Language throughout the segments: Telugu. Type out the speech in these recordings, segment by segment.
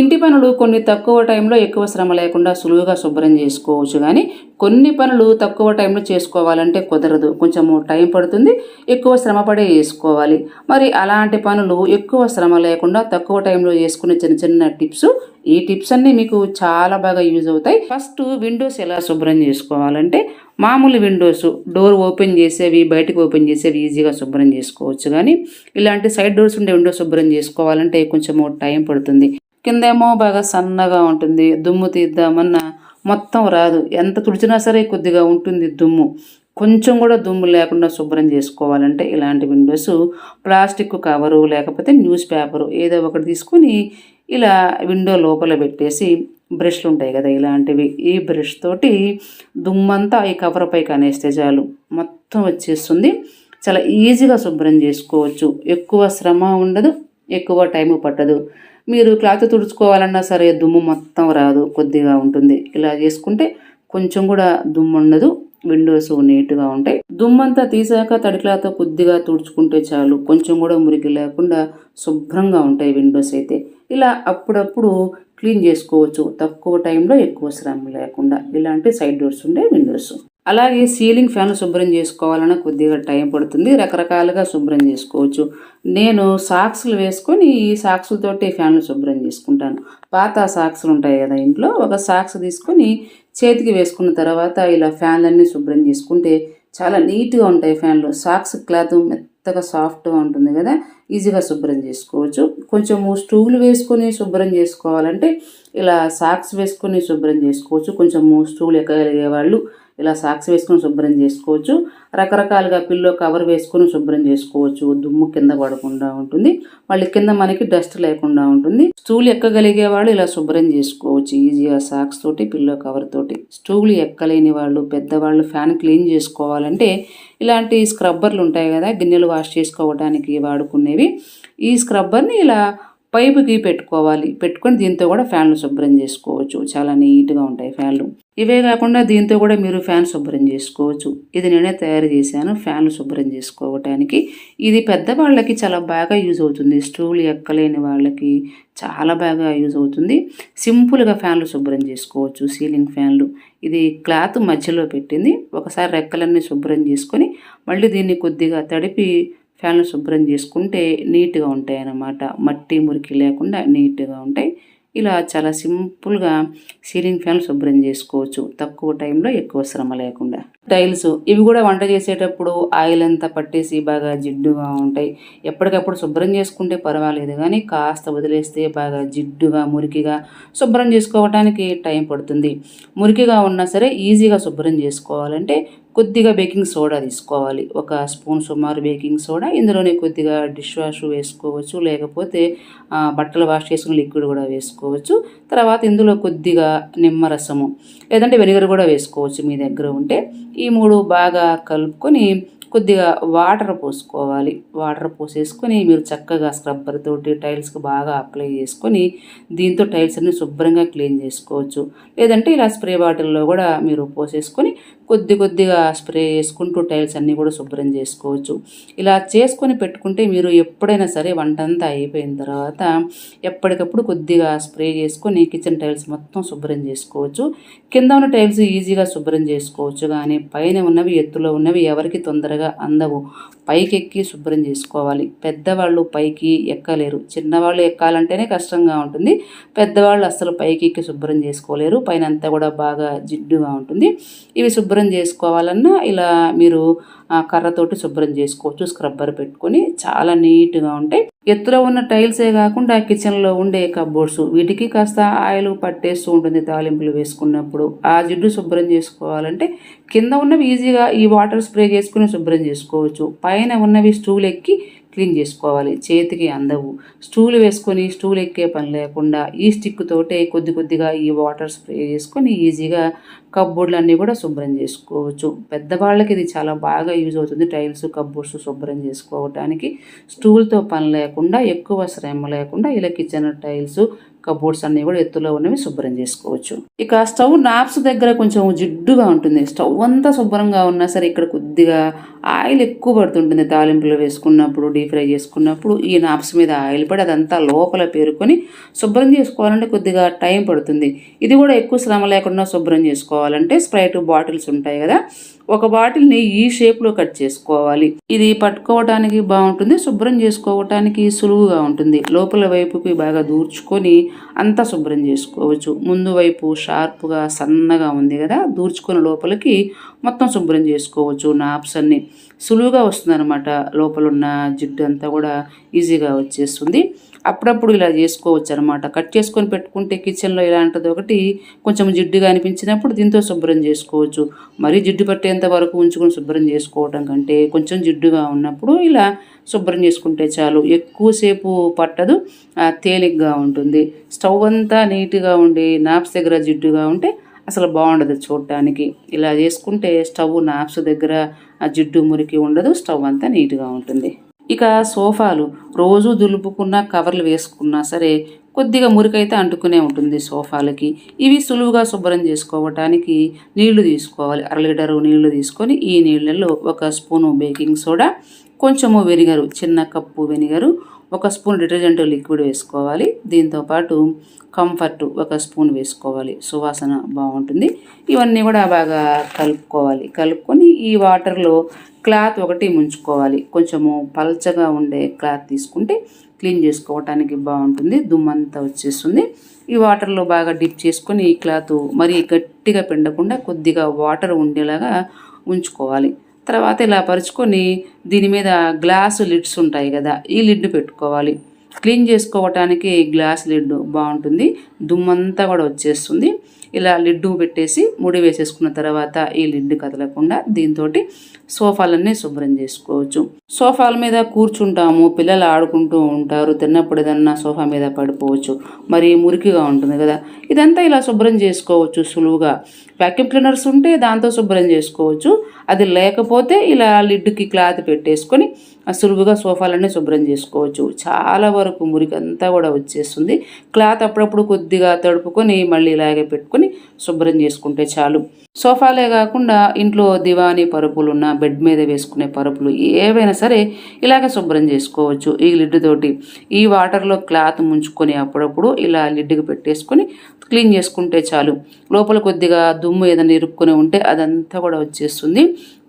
ఇంటి పనులు కొన్ని తక్కువ టైంలో ఎక్కువ శ్రమ లేకుండా సులువుగా శుభ్రం చేసుకోవచ్చు. కానీ కొన్ని పనులు తక్కువ టైంలో చేసుకోవాలంటే కుదరదు. కొంచెము టైం పడుతుంది ఎక్కువ శ్రమ పడే చేసుకోవాలి మరి అలాంటి పనులు ఎక్కువ శ్రమ లేకుండా తక్కువ టైంలో చేసుకునే చిన్న చిన్న టిప్స్ ఈ టిప్స్ అన్నీ మీకు చాలా బాగా యూజ్ అవుతాయి. ఫస్ట్ విండోస్ ఎలా శుభ్రం చేసుకోవాలంటే మామూలు విండోస్ డోర్ ఓపెన్ చేసేవి బయటకు ఓపెన్ చేసేవి ఈజీగా శుభ్రం చేసుకోవచ్చు. కానీ ఇలాంటి సైడ్ డోర్స్ ఉండే విండోస్ శుభ్రం చేసుకోవాలంటే కొంచెము టైం పడుతుంది. కిందేమో బాగా సన్నగా ఉంటుంది దుమ్ము తీద్దామన్నా మొత్తం రాదు. ఎంత తుడిచినా సరే కొద్దిగా ఉంటుంది దుమ్ము. కొంచెం కూడా దుమ్ము లేకుండా శుభ్రం చేసుకోవాలంటే ఇలాంటి విండోస్ ప్లాస్టిక్ కవరు లేకపోతే న్యూస్ పేపరు ఏదో ఒకటి తీసుకుని ఇలా విండో లోపల పెట్టేసి బ్రష్లు ఉంటాయి కదా ఇలాంటివి. ఈ బ్రష్ తోటి దుమ్మంతా ఈ కవర్ పైకి అనేస్తే చాలు. మొత్తం వచ్చేస్తుంది. చాలా ఈజీగా శుభ్రం చేసుకోవచ్చు. ఎక్కువ శ్రమ ఉండదు ఎక్కువ టైం పట్టదు. మీరు క్లాత్ తుడుచుకోవాలన్నా సరే దుమ్ము మొత్తం రాదు కొద్దిగా ఉంటుంది. ఇలా చేసుకుంటే కొంచెం కూడా దుమ్ము ఉండదు విండోస్ నీట్గా ఉంటాయి. దుమ్మంతా తీసాక తడి క్లాత్ కొద్దిగా తుడుచుకుంటే చాలు. కొంచెం కూడా మురికి లేకుండా శుభ్రంగా ఉంటాయి విండోస్ అయితే. ఇలా అప్పుడప్పుడు క్లీన్ చేసుకోవచ్చు. తక్కువ టైంలో ఎక్కువ శ్రమ లేకుండా. ఇలాంటి సైడ్ డోర్స్ ఉండే విండోస్ అలాగే సీలింగ్ ఫ్యాన్ శుభ్రం చేసుకోవాలన్నా కొద్దిగా టైం పడుతుంది. రకరకాలుగా శుభ్రం చేసుకోవచ్చు. నేను సాక్స్లు వేసుకొని ఈ సాక్సులతోటి ఫ్యాన్లు శుభ్రం చేసుకుంటాను. పాత సాక్స్లు ఉంటాయి కదా ఇంట్లో. ఒక సాక్స్ తీసుకొని చేతికి వేసుకున్న తర్వాత ఇలా ఫ్యాన్లన్నీ శుభ్రం చేసుకుంటే చాలా నీట్గా ఉంటాయి ఫ్యాన్లు. సాక్స్ క్లాత్ మెత్తగా సాఫ్ట్గా ఉంటుంది కదా. ఈజీగా శుభ్రం చేసుకోవచ్చు. కొంచెము స్టూలు వేసుకొని శుభ్రం చేసుకోవాలంటే ఇలా సాక్స్ వేసుకొని శుభ్రం చేసుకోవచ్చు. కొంచెము స్టూలు ఎక్కగలిగే వాళ్ళు ఇలా సాక్స్ వేసుకొని శుభ్రం చేసుకోవచ్చు. రకరకాలుగా పిల్లో కవర్ వేసుకొని శుభ్రం చేసుకోవచ్చు. దుమ్ము కింద పడకుండా ఉంటుంది. మళ్ళీ కింద మనకి డస్ట్ లేకుండా ఉంటుంది. స్టూల్ ఎక్కగలిగే వాళ్ళు ఇలా శుభ్రం చేసుకోవచ్చు. ఈజీగా సాక్స్ తోటి పిల్లో కవర్ తోటి. స్టూల్ ఎక్కలేని వాళ్ళు పెద్దవాళ్ళు ఫ్యాన్ క్లీన్ చేసుకోవాలంటే ఇలాంటి స్క్రబ్బర్లు ఉంటాయి కదా గిన్నెలు వాష్ చేసుకోవడానికి వాడుకునేవి. ఈ స్క్రబ్బర్ని ఇలా పైపుకి పెట్టుకోవాలి. పెట్టుకొని దీంతో కూడా ఫ్యాన్లు శుభ్రం చేసుకోవచ్చు. చాలా నీట్గా ఉంటాయి ఫ్యాన్లు. ఇవే కాకుండా దీంతో కూడా మీరు ఫ్యాన్ శుభ్రం చేసుకోవచ్చు. ఇది నేనే తయారు చేశాను ఫ్యాన్లు శుభ్రం చేసుకోవటానికి. ఇది పెద్దవాళ్ళకి చాలా బాగా యూజ్ అవుతుంది. స్టూల్ ఎక్కలేని వాళ్ళకి చాలా బాగా యూజ్ అవుతుంది. సింపుల్గా ఫ్యాన్లు శుభ్రం చేసుకోవచ్చు సీలింగ్ ఫ్యాన్లు. ఇది క్లాత్ మధ్యలో పెట్టింది. ఒకసారి రెక్కలన్నీ శుభ్రం చేసుకొని మళ్ళీ దీన్ని కొద్దిగా తడిపి ఫ్యాన్లు శుభ్రం చేసుకుంటే నీట్గా ఉంటాయి అన్నమాట మట్టి మురికి లేకుండా నీట్గా ఉంటాయి. ఇలా చాలా సింపుల్గా సీలింగ్ ఫ్యాన్లు శుభ్రం చేసుకోవచ్చు. తక్కువ టైంలో ఎక్కువ శ్రమ లేకుండా. టైల్స్ ఇవి కూడా వంట చేసేటప్పుడు ఆయిల్ అంతా పట్టేసి బాగా జిడ్డుగా ఉంటాయి. ఎప్పటికప్పుడు శుభ్రం చేసుకుంటే పర్వాలేదు కానీ కాస్త వదిలేస్తే బాగా జిడ్డుగా మురికిగా శుభ్రం చేసుకోవడానికి టైం పడుతుంది. మురికిగా ఉన్నా సరే ఈజీగా శుభ్రం చేసుకోవాలంటే కొద్దిగా బేకింగ్ సోడా తీసుకోవాలి. ఒక స్పూన్ సుమారు బేకింగ్ సోడా. ఇందులోనే కొద్దిగా డిష్ వాష్ వేసుకోవచ్చు. లేకపోతే బట్టలు వాష్ చేసుకుని లిక్విడ్ కూడా వేసుకోవచ్చు. తర్వాత ఇందులో కొద్దిగా నిమ్మరసము. లేదంటే వెనిగర్ కూడా వేసుకోవచ్చు మీ దగ్గర ఉంటే. ఈ మూడు బాగా కలుపుకొని కొద్దిగా వాటర్ పోసుకోవాలి. వాటర్ పోసేసుకొని మీరు చక్కగా స్క్రబ్బర్ తోటి టైల్స్కి బాగా అప్లై చేసుకొని దీంతో టైల్స్ అన్ని శుభ్రంగా క్లీన్ చేసుకోవచ్చు. లేదంటే ఇలా స్ప్రే బాటిల్లో కూడా మీరు పోసేసుకొని కొద్ది కొద్దిగా స్ప్రే చేసుకుంటూ టైల్స్ అన్నీ కూడా శుభ్రం చేసుకోవచ్చు. ఇలా చేసుకొని పెట్టుకుంటే మీరు ఎప్పుడైనా సరే వంట అంతా అయిపోయిన తర్వాత ఎప్పటికప్పుడు కొద్దిగా స్ప్రే చేసుకొని కిచెన్ టైల్స్ మొత్తం శుభ్రం చేసుకోవచ్చు. కింద ఉన్న టైల్స్ ఈజీగా శుభ్రం చేసుకోవచ్చు. కానీ పైన ఉన్నవి ఎత్తులో ఉన్నవి ఎవరికి తొందరగా అందవు. పైకి ఎక్కి శుభ్రం చేసుకోవాలి. పెద్దవాళ్ళు పైకి ఎక్కలేరు. చిన్నవాళ్ళు ఎక్కాలంటేనే కష్టంగా ఉంటుంది. పెద్దవాళ్ళు అస్సలు పైకి ఎక్కి శుభ్రం చేసుకోలేరు. పైన అంతా కూడా బాగా జిడ్డుగా ఉంటుంది. ఇవి శుభ్రం చేసుకోవాలన్నా ఇలా మీరు ఆ, కర్రతోటి శుభ్రం చేసుకోవచ్చు. స్క్రబ్బర్ పెట్టుకొని చాలా నీట్గా ఉంటాయి. ఎత్తులో ఉన్న టైల్సే కాకుండా కిచెన్లో ఉండే కబోర్డ్స్. వీటికి కాస్త ఆయిల్ పట్టేస్తూ ఉంటుంది తాలింపులు వేసుకున్నప్పుడు. ఆ జిడ్డు శుభ్రం చేసుకోవాలంటే కింద ఉన్నవి ఈజీగా ఈ వాటర్ స్ప్రే చేసుకుని శుభ్రం చేసుకోవచ్చు. పైన ఉన్నవి స్టూలు ఎక్కి క్లీన్ చేసుకోవాలి. చేతికి అందవు. స్టూల్ వేసుకొని స్టూల్ ఎక్కే పని లేకుండా ఈ స్టిక్ తోటే కొద్ది కొద్దిగా ఈ వాటర్ స్ప్రే చేసుకొని ఈజీగా కబ్బోర్డ్లు అన్నీ కూడా శుభ్రం చేసుకోవచ్చు. పెద్దవాళ్ళకి ఇది చాలా బాగా యూజ్ అవుతుంది. టైల్స్ కబ్బోర్డ్స్ శుభ్రం చేసుకోవటానికి. స్టూల్తో పని లేకుండా ఎక్కువ శ్రమ లేకుండా ఇలా కిచెన్ టైల్స్ కబోర్డ్స్ అన్నీ కూడా ఎత్తులో ఉన్నవి శుభ్రం చేసుకోవచ్చు. ఇక స్టవ్ నాప్స్ దగ్గర కొంచెం జిడ్డుగా ఉంటుంది. స్టవ్ అంతా శుభ్రంగా ఉన్నా సరే ఇక్కడ కొద్దిగా ఆయిల్ ఎక్కువ పడుతుంటుంది తాలింపులు వేసుకున్నప్పుడు డీప్ ఫ్రై చేసుకున్నప్పుడు. ఈ నాప్స్ మీద ఆయిల్ పడి అదంతా లోపల పేరుకొని శుభ్రం చేసుకోవాలంటే కొద్దిగా టైం పడుతుంది. ఇది కూడా ఎక్కువ శ్రమ లేకుండా శుభ్రం చేసుకోవాలంటే స్ప్రైట్ బాటిల్స్ ఉంటాయి కదా ఒక బాటిల్ని ఈ షేప్లో కట్ చేసుకోవాలి. ఇది పట్టుకోవటానికి బాగుంటుంది శుభ్రం చేసుకోవటానికి సులువుగా ఉంటుంది. లోపల వైపుకి బాగా దూర్చుకొని అంతా శుభ్రం చేసుకోవచ్చు. ముందు వైపు షార్ప్గా సన్నగా ఉంది కదా దూర్చుకున్న లోపలికి మొత్తం శుభ్రం చేసుకోవచ్చు నాప్స్ అన్నీ. సులువుగా వస్తుందన్నమాట. లోపల ఉన్న జిడ్డు అంతా కూడా ఈజీగా వచ్చేస్తుంది. అప్పుడప్పుడు ఇలా చేసుకోవచ్చు అనమాట కట్ చేసుకొని పెట్టుకుంటే కిచెన్లో ఇలాంటిది ఒకటి కొంచెం జిడ్డుగా అనిపించినప్పుడు దీంతో శుభ్రం చేసుకోవచ్చు. మరీ జిడ్డు పట్టేంత వరకు ఉంచుకొని శుభ్రం చేసుకోవటం కంటే కొంచెం జిడ్డుగా ఉన్నప్పుడు ఇలా శుభ్రం చేసుకుంటే చాలు. ఎక్కువసేపు పట్టదు. తేలిగ్గా ఉంటుంది. స్టవ్ అంతా నీట్గా ఉండి నాప్స్ దగ్గర జిడ్డుగా ఉంటే అసలు బాగుండదు చూడటానికి ఇలా చేసుకుంటే స్టవ్ నాప్స్ దగ్గర ఆ జిడ్డు మురికి ఉండదు స్టవ్ అంతా నీట్గా ఉంటుంది. ఇక సోఫాలు రోజు దులుపుకున్న కవర్లు వేసుకున్నా సరే కొద్దిగా మురికైతే అంటుకునే ఉంటుంది సోఫాలకి. ఇవి సులువుగా శుభ్రం చేసుకోవటానికి నీళ్ళు తీసుకోవాలి. అర లీటరు నీళ్ళు తీసుకొని ఈ నీళ్ళల్లో ఒక స్పూను బేకింగ్ సోడా కొంచెము వెనిగరు చిన్న కప్పు వెనిగరు. ఒక స్పూన్ డిటర్జెంట్ లిక్విడ్ వేసుకోవాలి. దీంతోపాటు కంఫర్ట్ ఒక స్పూన్ వేసుకోవాలి. సువాసన బాగుంటుంది. ఇవన్నీ కూడా బాగా కలుపుకోవాలి. కలుపుకొని ఈ వాటర్లో క్లాత్ ఒకటి ముంచుకోవాలి. కొంచెము పల్చగా ఉండే క్లాత్ తీసుకుంటే క్లీన్ చేసుకోవటానికి బాగుంటుంది. దుమ్మంతా వచ్చేస్తుంది. ఈ వాటర్లో బాగా డిప్ చేసుకొని ఈ క్లాత్ మరీ గట్టిగా పిండకుండా కొద్దిగా వాటర్ ఉండేలాగా ఉంచుకోవాలి. తర్వాత ఇలా పరుచుకొని దీని మీద గ్లాసు లిడ్స్ ఉంటాయి కదా ఈ లిడ్ పెట్టుకోవాలి. క్లీన్ చేసుకోవటానికి గ్లాస్ లిడ్ బాగుంటుంది. దుమ్మంతా కూడా వచ్చేస్తుంది. ఇలా లిడ్డు పెట్టేసి ముడి వేసేసుకున్న తర్వాత ఈ లిడ్ కదలకుండా దీంతో సోఫాలన్నీ శుభ్రం చేసుకోవచ్చు. సోఫాల మీద కూర్చుంటాము పిల్లలు ఆడుకుంటూ ఉంటారు తిన్నప్పుడు ఏదన్నా సోఫా మీద పడిపోవచ్చు. మరి మురికిగా ఉంటుంది కదా. ఇదంతా ఇలా శుభ్రం చేసుకోవచ్చు సులువుగా. వ్యాక్యూమ్ క్లీనర్స్ ఉంటే దాంతో శుభ్రం చేసుకోవచ్చు. అది లేకపోతే ఇలా లిడ్కి క్లాత్ పెట్టేసుకొని సులువుగా సోఫాలన్నీ శుభ్రం చేసుకోవచ్చు. చాలా వరకు మురికంతా కూడా వచ్చేస్తుంది. క్లాత్ అప్పుడప్పుడు కొద్దిగా తడుపుకొని మళ్ళీ ఇలాగే పెట్టుకొని శుభ్రం చేసుకుంటే చాలు. సోఫాలే కాకుండా ఇంట్లో దివానీ పరుపులు ఉన్న బెడ్ మీద వేసుకునే పరుపులు ఏవైనా సరే ఇలాగే శుభ్రం చేసుకోవచ్చు ఈ లిడ్ తోటి. ఈ వాటర్లో క్లాత్ ముంచుకొని అప్పుడప్పుడు ఇలా లిడ్కి పెట్టేసుకొని క్లీన్ చేసుకుంటే చాలు. లోపల కొద్దిగా దుమ్ము ఏదైనా ఇరుక్కుని ఉంటే అదంతా కూడా వచ్చేస్తుంది.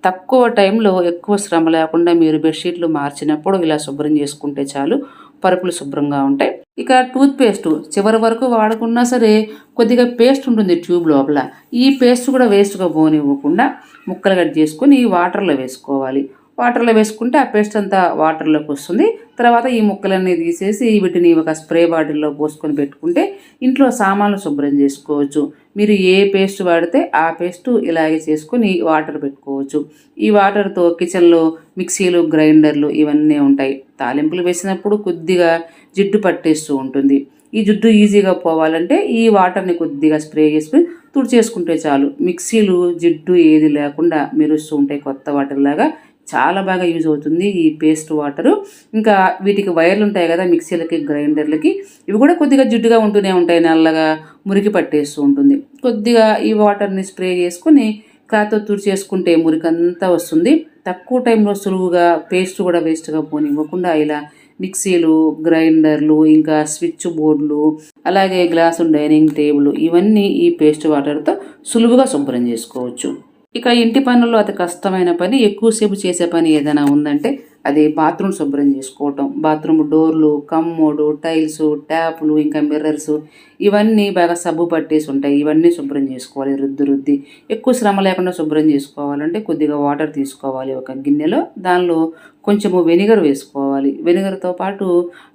తక్కువ టైంలో ఎక్కువ శ్రమ లేకుండా మీరు బెడ్షీట్లు మార్చినప్పుడు ఇలా శుభ్రం చేసుకుంటే చాలు పరుపులు శుభ్రంగా ఉంటాయి. ఇక టూత్ పేస్ట్ చివరి వరకు వాడకున్నా సరే కొద్దిగా పేస్ట్ ఉంటుంది ట్యూబ్ లోపల. ఈ పేస్ట్ కూడా వేస్ట్గా పోనివ్వకుండా ముక్కలు కట్ చేసుకొని వాటర్లో వేసుకోవాలి. వాటర్లో వేసుకుంటే ఆ పేస్ట్ అంతా వాటర్లోకి వస్తుంది. తర్వాత ఈ ముక్కలన్నీ తీసేసి వీటిని ఒక స్ప్రే బాటిల్లో పోసుకొని పెట్టుకుంటే ఇంట్లో సామాన్లు శుభ్రం చేసుకోవచ్చు. మీరు ఏ పేస్ట్ వాడితే ఆ పేస్ట్ ఇలాగే చేసుకొని వాటర్ పెట్టుకోవచ్చు. ఈ వాటర్తో కిచెన్లో మిక్సీలు గ్రైండర్లు ఇవన్నీ ఉంటాయి. తాలింపులు వేసినప్పుడు కొద్దిగా జిడ్డు పట్టేస్తూ ఉంటుంది. ఈ జిడ్డు ఈజీగా పోవాలంటే ఈ వాటర్ని కొద్దిగా స్ప్రే చేసుకుని తుడిచేసుకుంటే చాలు. మిక్సీలు జిడ్డు ఏది లేకుండా మెరుస్తూ ఉంటాయి కొత్త వాటర్ లాగా. చాలా బాగా యూజ్ అవుతుంది ఈ పేస్ట్ వాటరు. ఇంకా వీటికి వైర్లు ఉంటాయి కదా మిక్సీలకి గ్రైండర్లకి ఇవి కూడా కొద్దిగా జిడ్డుగా ఉంటూనే ఉంటాయి నల్లగా మురికి పట్టేస్తూ ఉంటుంది. కొద్దిగా ఈ వాటర్ని స్ప్రే చేసుకుని క్లాత్తో తుడిచేసుకుంటే మురికంతా వస్తుంది. తక్కువ టైంలో సులువుగా పేస్ట్ కూడా వేస్ట్గా పోనివ్వకుండా ఇలా మిక్సీలు గ్రైండర్లు ఇంకా స్విచ్ బోర్డులు అలాగే గ్లాసు డైనింగ్ టేబుల్ ఇవన్నీ ఈ పేస్ట్ వాటర్తో సులువుగా శుభ్రం చేసుకోవచ్చు. ఇక ఇంటి పనుల్లో అతి కష్టమైన పని ఎక్కువసేపు చేసే పని ఏదైనా ఉందంటే అది బాత్రూమ్ శుభ్రం చేసుకోవటం. బాత్రూమ్ డోర్లు కమ్మోడు టైల్స్ ట్యాప్లు ఇంకా మిర్రర్స్ ఇవన్నీ బాగా సబ్బు పట్టేసి ఉంటాయి. ఇవన్నీ శుభ్రం చేసుకోవాలి రుద్ది రుద్ది. ఎక్కువ శ్రమ లేకుండా శుభ్రం చేసుకోవాలంటే కొద్దిగా వాటర్ తీసుకోవాలి ఒక గిన్నెలో. దానిలో కొంచెము వెనిగర్ వేసుకోవాలి. వెనిగర్తో పాటు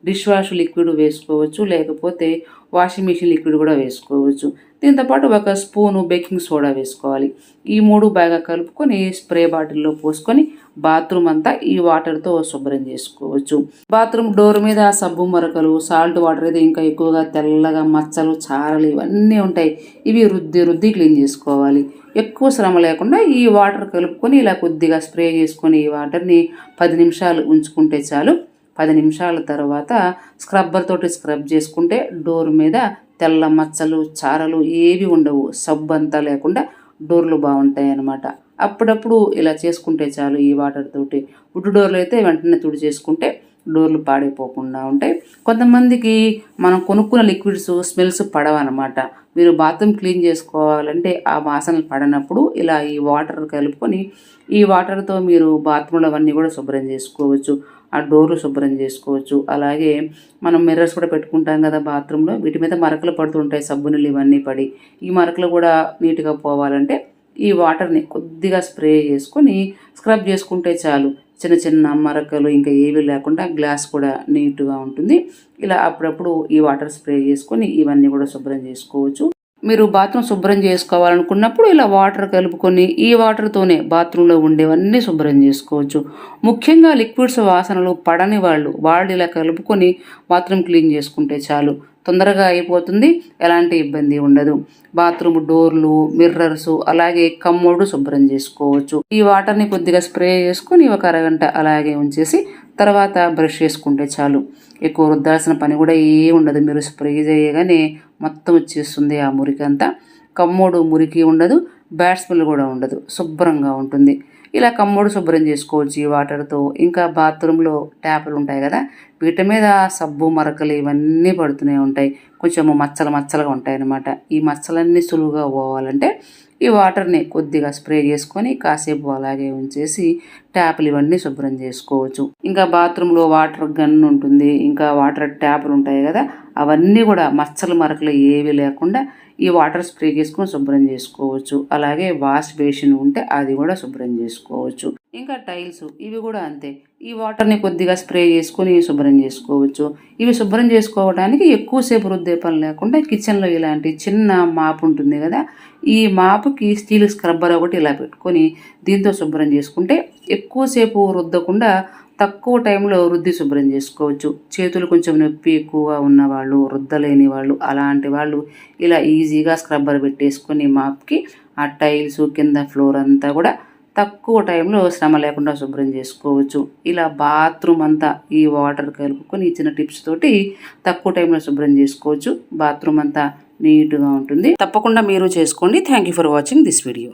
డిష్ వాష్ లిక్విడ్ వేసుకోవచ్చు. లేకపోతే వాషింగ్ మిషన్ లిక్విడ్ కూడా వేసుకోవచ్చు. దీంతోపాటు ఒక స్పూను బేకింగ్ సోడా వేసుకోవాలి. ఈ మూడు బాగా కలుపుకొని స్ప్రే బాటిల్లో పోసుకొని బాత్రూమ్ అంతా ఈ వాటర్తో శుభ్రం చేసుకోవచ్చు. బాత్రూమ్ డోర్ మీద సబ్బు మరకలు సాల్ట్ వాటర్ అయితే ఇంకా ఎక్కువగా తెల్లగా మచ్చలు చారలు ఇవన్నీ ఉంటాయి. ఇవి రుద్ది రుద్ది క్లీన్ చేసుకోవాలి. ఎక్కువ శ్రమ లేకుండా ఈ వాటర్ కలుపుకొని ఇలా కొద్దిగా స్ప్రే చేసుకొని ఈ వాటర్ని పది నిమిషాలు ఉంచుకుంటే చాలు. పది నిమిషాల తర్వాత స్క్రబ్బర్ తోటి స్క్రబ్ చేసుకుంటే డోర్ మీద తెల్ల మచ్చలు చారలు ఏవి ఉండవు. సబ్బు అంతా లేకుండా డోర్లు బాగుంటాయి అన్నమాట. అప్పుడప్పుడు ఇలా చేసుకుంటే చాలు ఈ వాటర్ తోటి. వుడ్ డోర్లు అయితే వెంటనే తుడి చేసుకుంటే డోర్లు పాడైపోకుండా ఉంటాయి. కొంతమందికి మనం కొనుక్కున్న లిక్విడ్స్ స్మెల్స్ పడవన్నమాట. మీరు బాత్రూమ్ క్లీన్ చేసుకోవాలంటే ఆ వాసనలు పడనప్పుడు ఇలా ఈ వాటర్ కలుపుకొని ఈ వాటర్తో మీరు బాత్రూంలు అవన్నీ కూడా శుభ్రం చేసుకోవచ్చు. ఆ డోర్లు శుభ్రం చేసుకోవచ్చు. అలాగే మనం మిర్రర్స్ కూడా పెట్టుకుంటాం కదా బాత్రూంలో. వీటి మీద మరకలు పడుతుంటాయి సబ్బు నీళ్ళు ఇవన్నీ పడి. ఈ మరకలు కూడా నీట్గా పోవాలంటే ఈ వాటర్ని కొద్దిగా స్ప్రే చేసుకొని స్క్రబ్ చేసుకుంటే చాలు. చిన్న చిన్న మరకలు ఇంకా ఏవి లేకుండా గ్లాస్ కూడా నీట్గా ఉంటుంది. ఇలా అప్పుడప్పుడు ఈ వాటర్ స్ప్రే చేసుకొని ఇవన్నీ కూడా శుభ్రం చేసుకోవచ్చు. మీరు బాత్రూమ్ శుభ్రం చేసుకోవాలనుకున్నప్పుడు ఇలా వాటర్ కలుపుకొని ఈ వాటర్తోనే బాత్రూంలో ఉండేవన్నీ శుభ్రం చేసుకోవచ్చు. ముఖ్యంగా లిక్విడ్స్ వాసనలు పడని వాళ్ళు వాళ్ళు ఇలా కలుపుకొని బాత్రూమ్ క్లీన్ చేసుకుంటే చాలు. తొందరగా అయిపోతుంది ఎలాంటి ఇబ్బంది ఉండదు. బాత్రూమ్ డోర్లు మిర్రర్స్ అలాగే కమ్మోడు శుభ్రం చేసుకోవచ్చు. ఈ వాటర్ని కొద్దిగా స్ప్రే చేసుకొని ఒక అరగంట అలాగే ఉంచేసి తర్వాత బ్రష్ చేసుకుంటే చాలు. ఎక్కువ రుద్దాల్సిన పని కూడా ఏ ఉండదు. మీరు స్ప్రే చేయగానే మొత్తం వచ్చేస్తుంది ఆ మురికి అంతా. కమ్మోడు మురికి ఉండదు బ్యాట్స్మెల్ కూడా ఉండదు. శుభ్రంగా ఉంటుంది. ఇలా కమ్మోడు శుభ్రం చేసుకోవచ్చు ఈ వాటర్తో. ఇంకా బాత్రూంలో ట్యాపులు ఉంటాయి కదా వీటి మీద సబ్బు మరకలు ఇవన్నీ పడుతూనే ఉంటాయి. కొంచెం మచ్చలు మచ్చలుగా ఉంటాయి అన్నమాట ఈ మచ్చలన్నీ సులువుగా పోవాలంటే ఈ వాటర్ని కొద్దిగా స్ప్రే చేసుకొని కాసేపు అలాగే ఉంచేసి ట్యాపులు ఇవన్నీ శుభ్రం చేసుకోవచ్చు. ఇంకా బాత్రూంలో వాటర్ గన్ ఉంటుంది ఇంకా వాటర్ ట్యాపులు ఉంటాయి కదా అవన్నీ కూడా మచ్చలు మరకలు ఏవి లేకుండా ఈ వాటర్ స్ప్రే చేసుకొని శుభ్రం చేసుకోవచ్చు. అలాగే వాష్ బేసిన్ ఉంటే అది కూడా శుభ్రం చేసుకోవచ్చు. ఇంకా టైల్స్ ఇవి కూడా అంతే. ఈ వాటర్ని కొద్దిగా స్ప్రే చేసుకొని శుభ్రం చేసుకోవచ్చు. ఇవి శుభ్రం చేసుకోవడానికి ఎక్కువసేపు రుద్దే పని లేకుండా కిచెన్లో ఇలాంటి చిన్న మాపు ఉంటుంది కదా ఈ మాపుకి స్టీల్ స్క్రబ్బర్ ఒకటి ఇలా పెట్టుకొని దీంతో శుభ్రం చేసుకుంటే ఎక్కువసేపు రుద్దకుండా తక్కువ టైంలో రుద్ది శుభ్రం చేసుకోవచ్చు. చేతులు కొంచెం నొప్పి ఎక్కువగా ఉన్నవాళ్ళు రుద్దలేని వాళ్ళు అలాంటి వాళ్ళు ఇలా ఈజీగా స్క్రబ్బర్ పెట్టేసుకొని మాప్కి ఆ టైల్స్ కింద ఫ్లోర్ అంతా కూడా తక్కువ టైంలో శ్రమ లేకుండా శుభ్రం చేసుకోవచ్చు. ఇలా బాత్రూమ్ అంతా ఈ వాటర్ కలుపుకొని ఇచ్చిన టిప్స్ తోటి తక్కువ టైంలో శుభ్రం చేసుకోవచ్చు. బాత్రూమ్ అంతా నీట్గా ఉంటుంది. తప్పకుండా మీరు చేసుకోండి. Thank you for watching this video